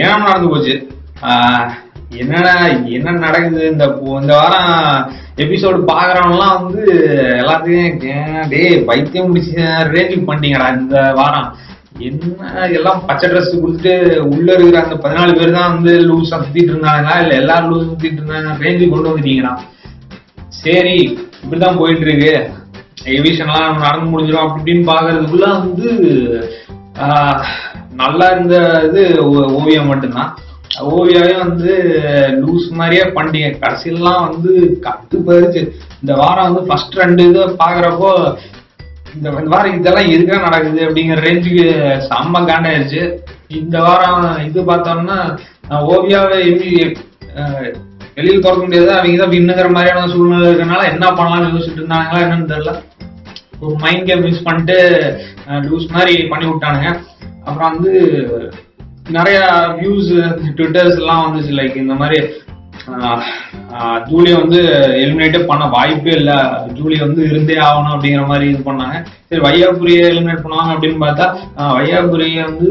ஏன் நடந்து போச்சு? என்னடா என்ன நடக்குது? இந்த இந்த வாரம் எபிசோடு பாக்குறவங்கலாம் வந்து எல்லாத்தையும் டே டேய் பைத்தியம் முடிச்சு ரேஞ்சுக்கு பண்ணிட்டீங்கடா இந்த வாரம். என்ன எல்லாம் பச்சை ட்ரெஸ் கொடுத்துட்டு உள்ள இருக்கிற அந்த பதினாலு பேர் தான் வந்து லூஸ் சுத்திட்டு இருந்தாங்களா இல்ல எல்லாரும் லூஸ் சுத்திட்டு இருந்தாங்க ரேஞ்சுக்கு கொண்டு வந்துட்டீங்கடா. சரி இப்படிதான் போயிட்டு இருக்கு எவிஷன்லாம் நடந்து முடிஞ்சிடும். அப்படி இப்படின்னு பாக்குறதுக்குள்ள வந்து ஆஹ், நல்லா இருந்த இது ஓ- ஓவியம் மட்டும்தான். ஓவியாவே வந்து லூஸ் மாதிரியே பண்ணிட்டீங்க கடைசியெல்லாம் வந்து கத்து பறிச்சு. இந்த வாரம் வந்து ஃபர்ஸ்ட் ரெண்டு இதை பாக்குறப்போ இந்த இந்த வாரம் இதெல்லாம் எதுக்கா நடக்குது அப்படிங்கிற ரேஞ்சுக்கு செம்ம காண்டாயிருச்சு. இந்த வாரம் இது பார்த்தோம்னா ஓவியாவை எப்படி வெளியில் திறக்க முடியாது? அவங்க தான் வின்னுங்கிற மாதிரியான சூழ்நிலை இருக்கனால என்ன பண்ணலாம்னு யோசிச்சுட்டு இருந்தாங்களா என்னன்னு தெரியல. ஒரு மைண்ட் கேம் மிஸ் பண்ணிட்டு லூஸ் மாதிரி பண்ணி விட்டானுங்க. அப்புறம் வந்து நிறைய வியூஸ் ட்விட்டர்ஸ் எல்லாம் வந்துச்சு லைக் இந்த மாதிரி ஜூலியை வந்து எலிமினேட்டே பண்ண வாய்ப்பே இல்லை. ஜூலி வந்து இருந்தே ஆகணும் அப்படிங்கிற மாதிரி இது பண்ணாங்க. சரி வையாபுரியை எலிமினேட் பண்ணுவாங்க அப்படின்னு பார்த்தா வையாபுரியை வந்து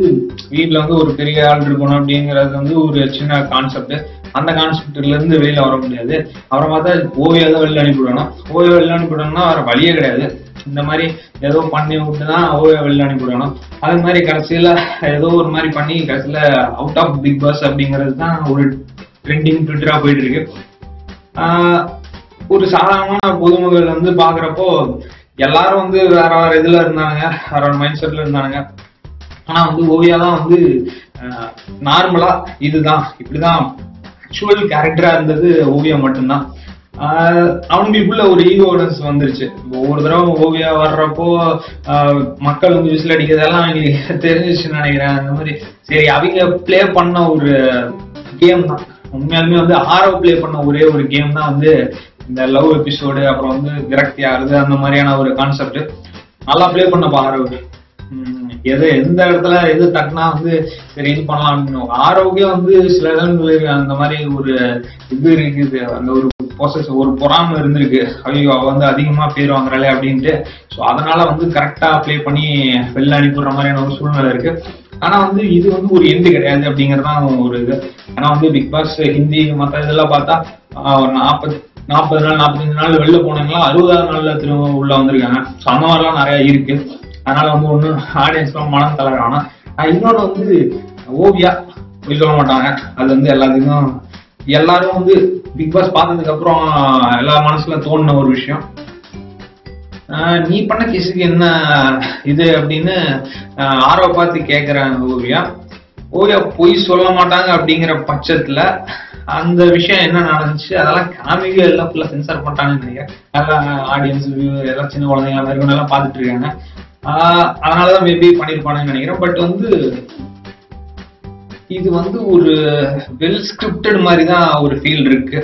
வீட்டில் வந்து ஒரு பெரிய ஆள் இருக்கணும் அப்படிங்கிறது வந்து ஒரு சின்ன கான்செப்ட் அந்த கான்செப்ட்ல இருந்து வெளியில வர முடியாது. அப்புறம் பார்த்தா ஓவியா தான் வெளில அனுப்பிவிடணும் ஓவியா வெளில அனுப்பிவிடணும்னா வேற வழியே கிடையாது. இந்த மாதிரி ஏதோ பண்ணி விட்டு தான் ஓவியா வெளில அனுப்பிவிடணும். அது மாதிரி கடைசியில் ஏதோ ஒரு மாதிரி பண்ணி கடைசியில அவுட் ஆஃப் பிக் பாஸ் அப்படிங்கிறது தான் ஒரு ட்ரெண்டிங் ட்விட்டரா போயிட்டு இருக்கு ஆஹ் ஒரு சாதாரணமான பொதுமக்கள் வந்து பாக்குறப்போ எல்லாரும் வந்து வேற வேற இதுல இருந்தாங்க வேற ஒரு மைண்ட் செட்ல இருந்தானுங்க. ஆனா வந்து ஓவியா தான் வந்து நார்மலா இதுதான். இப்படிதான் ஆக்சுவல் கேரக்டரா இருந்தது ஓவியா மட்டும்தான். அவங்களுக்குள்ள ஒரு ஈகோனஸ் வந்துருச்சு. ஒவ்வொரு தடவை ஓவியா வர்றப்போ மக்கள் வந்து விசில் அடிக்கிறதெல்லாம் அவங்களுக்கு தெரிஞ்சிச்சுன்னு நினைக்கிறேன். அந்த மாதிரி சரி அவங்க ப்ளே பண்ண ஒரு கேம் தான். உண்மையாலுமே வந்து ஆரோ ப்ளே பண்ண ஒரே ஒரு கேம் தான் வந்து இந்த லவ் எபிசோடு அப்புறம் வந்து விரக்தி ஆகுது அந்த மாதிரியான ஒரு கான்செப்ட் நல்லா ப்ளே பண்ண ஆரவ். எது எந்த இடத்துல எது தட்டினா வந்து சரி இது பண்ணலாம் ஆரோக்கியம் வந்து சில இடங்களுக்கு அந்த மாதிரி ஒரு இது இருக்குது. அந்த ஒரு ப்ராசஸ் ஒரு பொறாம இருந்திருக்கு. ஐயோ அவ வந்து அதிகமா பேர் வாங்குறாளே அப்படின்ட்டு. ஸோ அதனால வந்து கரெக்டா ப்ளே பண்ணி வெளில அனுப்பிடுற மாதிரியான ஒரு சூழ்நிலை இருக்கு. ஆனா வந்து இது வந்து ஒரு எண்டு கிடையாது அப்படிங்கறதான் ஒரு இது. ஆனா வந்து பிக் பாஸ் ஹிந்தி மற்ற இதெல்லாம் பார்த்தா ஒரு நாற்பது நாற்பது நாள் நாற்பத்தஞ்சு நாள் வெளில போனவங்களாம் அறுபதாவது நாள்ல திரும்ப உள்ள வந்திருக்காங்க. ஸோ அந்த மாதிரிலாம் நிறைய இருக்கு. அதனால வந்து ஒண்ணு ஆடியன்ஸ்லாம் மனம் தளர வேணாம் இன்னொன்று வந்து ஓவியா சொல்ல மாட்டாங்க. அது வந்து எல்லாத்துக்கும் எல்லாரும் வந்து பிக் பாஸ் பார்த்ததுக்கு அப்புறம் எல்லா மனசுல தோணுன ஒரு விஷயம். ஆஹ் நீ பண்ண கேஸுக்கு என்ன இது அப்படின்னு ஆர்வ ஆரோ பார்த்து கேக்குறாங்க ஓவியா ஓவியா பொய் சொல்ல மாட்டாங்க அப்படிங்கிற பட்சத்துல அந்த விஷயம் என்ன நடந்துச்சு? அதெல்லாம் காமிக்க எல்லாம் ஃபுல்லாக சென்சார் பண்ணிட்டாங்கன்னு நினைக்கிறேன். எல்லாம் ஆடியன்ஸ் எல்லாம் சின்ன குழந்தைங்க எல்லாம் எல்லாம் பார்த்துட்டு இருக்காங்க. ஆஹ் அதனாலதான் மேபி பண்ணியிருப்பானுன்னு நினைக்கிறேன். பட் வந்து இது வந்து ஒரு வெல் ஸ்கிரிப்டட் மாதிரி தான் ஒரு ஃபீல் இருக்கு.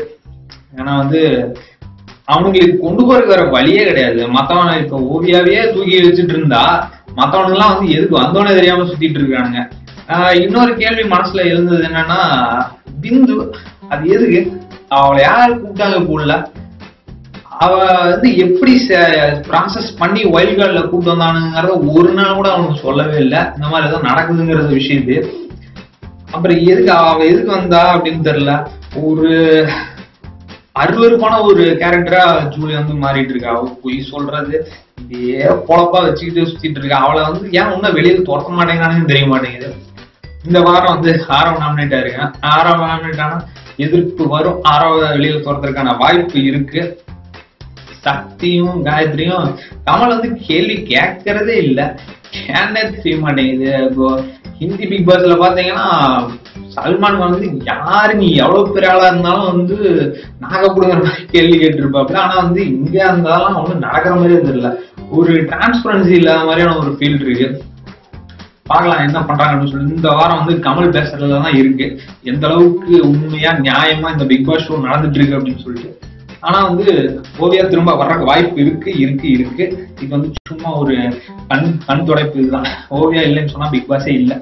ஏன்னா வந்து அவனுங்களுக்கு கொண்டு போறதுக்கு வேற வழியே கிடையாது. மத்தவன இப்ப ஓவியாவே தூக்கி வச்சுட்டு இருந்தா மத்தவனெல்லாம் வந்து எதுக்கு வந்தோடனே தெரியாம சுத்திட்டு இருக்கானுங்க. இன்னொரு கேள்வி மனசுல இருந்தது என்னன்னா பிந்து அது எதுக்கு? அவளை யார் கூப்பிட்டாங்க போடல அவ வந்து எப்படி ப்ராசஸ் பண்ணி வைல்ட் கார்டில் கூப்பிட்டு வந்தானுங்கிறத ஒரு நாள் கூட அவனுக்கு சொல்லவே இல்லை. இந்த மாதிரி ஏதோ நடக்குதுங்கிறது விஷயத்து அப்புறம் எதுக்கு அவ எதுக்கு வந்தா அப்படின்னு தெரியல. ஒரு அருவருப்பான ஒரு கேரக்டரா ஜூலி வந்து மாறிட்டு இருக்கா. அவ பொய் சொல்றது இதே பொழப்பா வச்சுக்கிட்டு சுத்திட்டு இருக்கா. அவளை வந்து ஏன் இன்னும் வெளியில துரத்த மாட்டேங்கிறானு தெரிய மாட்டேங்குது. இந்த வாரம் வந்து ஆரவ நாமினேட் ஆயிருக்கேன் ஆரவ நாமினேட் ஆனா எதிர்ப்பு வரும். ஆறாவது வெளியில துரத்துறதுக்கான வாய்ப்பு இருக்கு. சக்தியும் காயத்ரியும். கமல் வந்து கேள்வி கேட்கறதே இல்லை. ஏன்னே தெரிய மாட்டேங்குது. ஹிந்தி பிக் பாஸ்ல பாத்தீங்கன்னா சல்மான் கான் வந்து யாரு நீ எவ்வளவு பெரிய ஆளா இருந்தாலும் வந்து நாகப்படுங்கிற மாதிரி கேள்வி கேட்டிருப்பாப்ல ஆனா வந்து இந்தியா இருந்தாலும் அதெல்லாம் நடக்கிற மாதிரியே தெரியல. ஒரு டிரான்ஸ்பரன்சி இல்லாத மாதிரியான ஒரு ஃபீல் இருக்கு. பார்க்கலாம் என்ன பண்றாங்க அப்படின்னு சொல்லி. இந்த வாரம் வந்து கமல் பேசுறதுல தான் இருக்கு. எந்த அளவுக்கு உண்மையா நியாயமா இந்த பிக் பாஸ் ஷோ நடந்துட்டு இருக்கு அப்படின்னு சொல்லிட்டு. ஆனா வந்து ஓவியா திரும்ப வர்றதுக்கு வாய்ப்பு இருக்கு இருக்கு இருக்கு. இது வந்து சும்மா ஒரு கண் கண் துடைப்பு இதுதான். ஓவியா இல்லைன்னு சொன்னா பிக் பாஸே இல்லை.